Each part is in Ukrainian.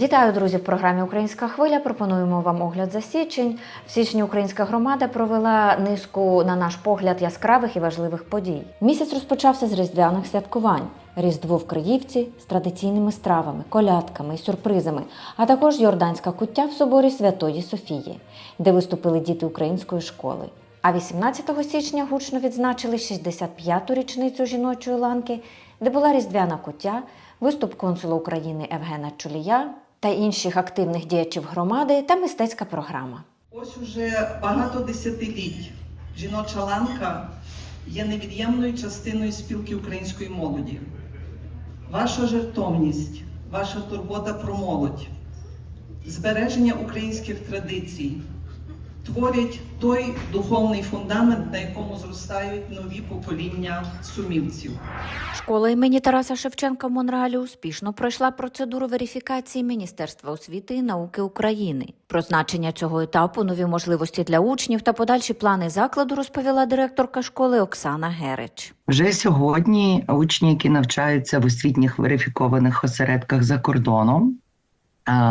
Вітаю, друзі! В програмі Українська хвиля пропонуємо вам огляд за січень. В січні українська громада провела низку, на наш погляд, яскравих і важливих подій. Місяць розпочався з різдвяних святкувань. Різдво в Криївці з традиційними стравами, колядками і сюрпризами, а також йорданська куття в соборі Святої Софії, де виступили діти української школи. А 18 січня гучно відзначили 65-ту річницю жіночої ланки, де була різдвяна куття, виступ консула України Евгена Чулія та інших активних діячів громади та мистецька програма. Ось уже багато десятиліть жіноча ланка є невід'ємною частиною спілки української молоді. Ваша жертовність, ваша турбота про молодь, збереження українських традицій творять той духовний фундамент, на якому зростають нові покоління сумівців. Школа імені Тараса Шевченка в Монреалі успішно пройшла процедуру верифікації Міністерства освіти і науки України. Про значення цього етапу, нові можливості для учнів та подальші плани закладу розповіла директорка школи Оксана Герич. Вже сьогодні учні, які навчаються в освітніх верифікованих осередках за кордоном,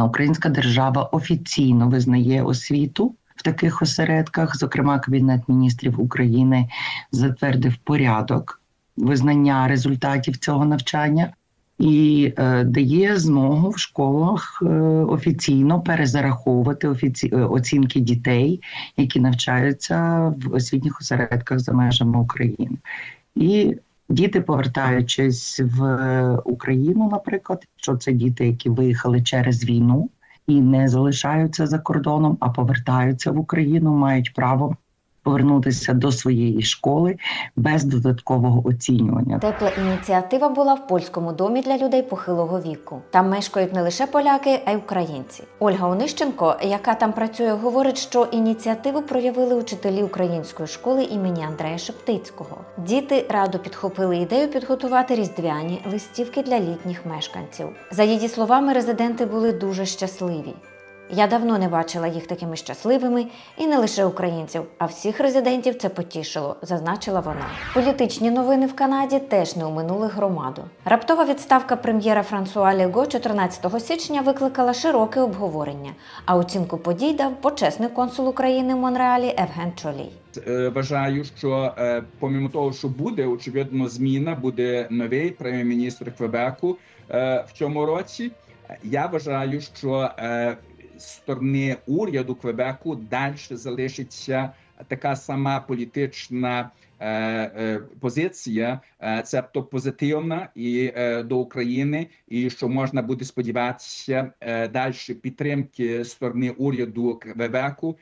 українська держава офіційно визнає освіту в таких осередках. Зокрема, Кабінет міністрів України затвердив порядок визнання результатів цього навчання і е, дає змогу в школах е, офіційно перезараховувати офіці... е, оцінки дітей, які навчаються в освітніх осередках за межами України. І діти, повертаючись в Україну, наприклад, що це діти, які виїхали через війну і не залишаються за кордоном, а повертаються в Україну, мають право повернутися до своєї школи без додаткового оцінювання. Тепла ініціатива була в польському домі для людей похилого віку. Там мешкають не лише поляки, а й українці. Ольга Онищенко, яка там працює, говорить, що ініціативу проявили учителі української школи імені Андрея Шептицького. Діти радо підхопили ідею підготувати різдвяні листівки для літніх мешканців. За її словами, резиденти були дуже щасливі. Я давно не бачила їх такими щасливими, і не лише українців, а всіх резидентів це потішило, зазначила вона. Політичні новини в Канаді теж не оминули громаду. Раптова відставка прем'єра Франсуа Лего 14 січня викликала широке обговорення. А оцінку подій дав почесний консул України в Монреалі Евген Чолій. Е, Вважаю, що е, помимо того, що буде очевидно зміна, буде новий прем'єр-міністр Квебеку е, в цьому році. Я вважаю, що сторони уряду Квебеку далі залишиться така сама політична е, е, позиція, е, цебто позитивна і до України, і що можна буде сподіватися далі підтримки сторони уряду Квебеку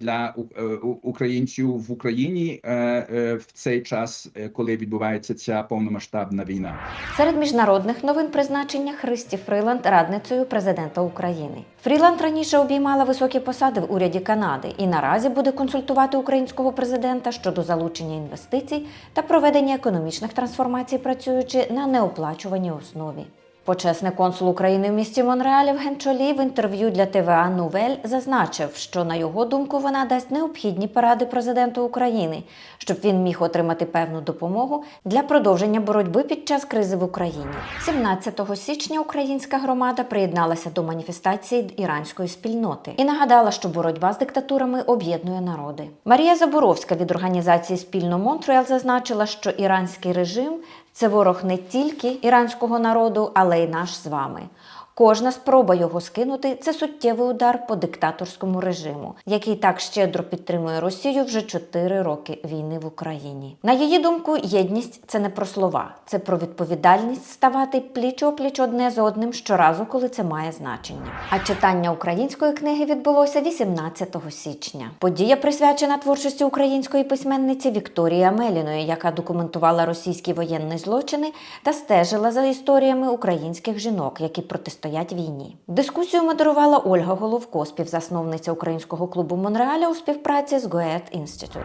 для у- е, у- українців в Україні е, е, в цей час, е, коли відбувається ця повномасштабна війна. Серед міжнародних новин призначення Христі Фриланд радницею президента України. Фріланд раніше обіймала високі посади в уряді Канади і наразі буде консультувати українського президента щодо залучення інвестицій та проведення економічних трансформацій, працюючи на неоплачуваній основі. Почесний консул України в місті Монреаль Євген Чолій в інтерв'ю для ТВА Нувель зазначив, що на його думку вона дасть необхідні поради президенту України, щоб він міг отримати певну допомогу для продовження боротьби під час кризи в Україні. 17 січня українська громада приєдналася до маніфестації іранської спільноти і нагадала, що боротьба з диктатурами об'єднує народи. Марія Заборовська від організації Спільно Монтреал зазначила, що іранський режим це ворог не тільки іранського народу, але й наш з вами. Кожна спроба його скинути це суттєвий удар по диктаторському режиму, який так щедро підтримує Росію вже 4 роки війни в Україні. На її думку, єдність це не про слова, це про відповідальність ставати пліч опліч одне з одним щоразу, коли це має значення. А читання української книги відбулося 18 січня. Подія присвячена творчості української письменниці Вікторії Амеліної, яка документувала російські воєнні злочини та стежила за історіями українських жінок, які протистоять війні. Дискусію модерувала Ольга Головко, співзасновниця українського клубу Монреаля у співпраці з Goethe Institute.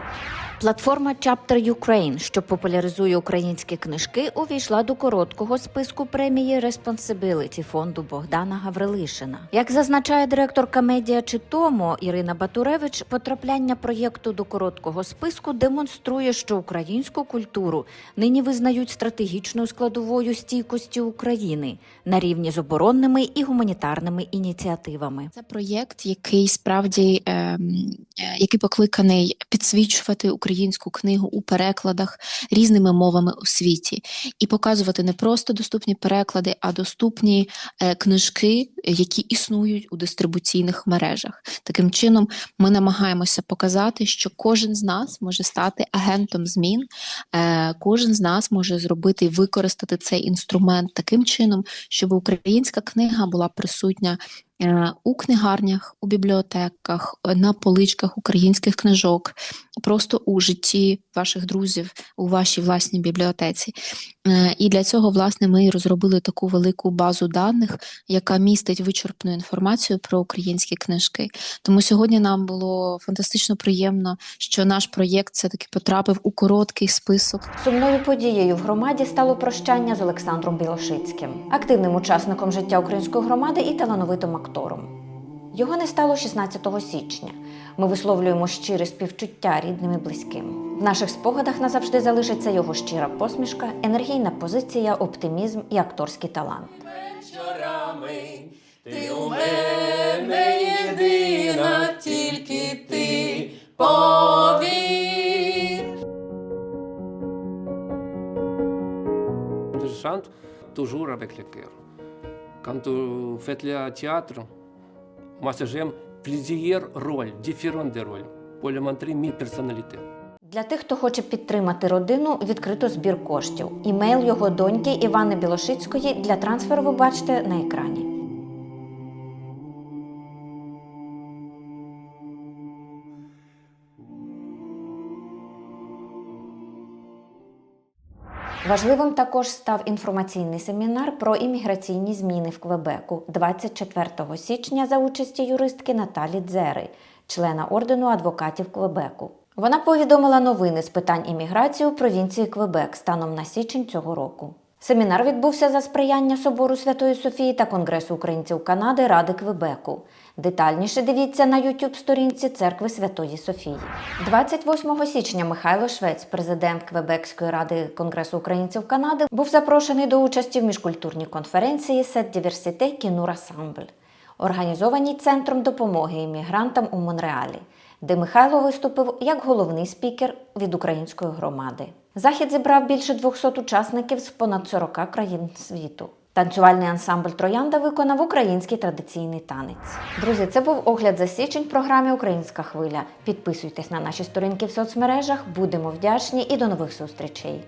Платформа Chapter Ukraine, що популяризує українські книжки, увійшла до короткого списку премії Responsibility фонду Богдана Гаврилишина. Як зазначає директорка медіа Читомо Ірина Батуревич, потрапляння проєкту до короткого списку демонструє, що українську культуру нині визнають стратегічною складовою стійкості України на рівні з оборонними соціальними і гуманітарними ініціативами. Це проєкт, який справді ем, е, який покликаний підсвічувати українську книгу у перекладах різними мовами у світі і показувати не просто доступні переклади, а доступні е, книжки, які існують у дистрибуційних мережах. Таким чином, ми намагаємося показати, що кожен з нас може стати агентом змін, е, кожен з нас може зробити і використати цей інструмент таким чином, щоб українська книга була присутня у книгарнях, у бібліотеках, е, на поличках українських книжок, просто у житті ваших друзів, у вашій власній бібліотеці. Е, І для цього, власне, ми розробили таку велику базу даних, яка містить вичерпну інформацію про українські книжки. Тому сьогодні нам було фантастично приємно, що наш проєкт все-таки потрапив у короткий список Сумною подією в громаді стало прощання з Олександром Білошицьким, активним учасником життя української громади і талановитим актором. Його не стало 16 січня. Ми висловлюємо щире співчуття рідним і близьким. В наших спогадах назавжди залишиться його щира посмішка, енергійна позиція, оптимізм і акторський талант. вечорами. Ти у мене єдина, тільки ти повір. Chante toujours avec le cœur. Quand фетля театру théâtre, moi j'aime plusieurs rôles, différents rôles, pour le. Для тих, хто хоче підтримати родину, відкрито збір коштів. Імейл його доньки Івани Білошицької для трансферу ви бачите на екрані. Важливим також став інформаційний семінар про імміграційні зміни в Квебеку 24 січня за участі юристки Наталі Дзери, члена ордену адвокатів Квебеку. Вона повідомила новини з питань імміграції у провінції Квебек станом на січень цього року. Семінар відбувся за сприяння Собору Святої Софії та Конгресу українців Канади Ради Квебеку. Детальніше дивіться на youtube сторінці Церкви Святої Софії. 28 січня Михайло Швець, президент Квебекської ради Конгресу українців Канади, був запрошений до участі в міжкультурній конференції Сет Діверсите Кінур Асамбль, організованій центром допомоги іммігрантам у Монреалі, де Михайло виступив як головний спікер від української громади. Захід зібрав більше 200 учасників з понад 40 країн світу. Танцювальний ансамбль Троянда виконав український традиційний танець. Друзі, це був огляд за січень в програмі Українська хвиля. Підписуйтесь на наші сторінки в соцмережах. Будемо вдячні і до нових зустрічей.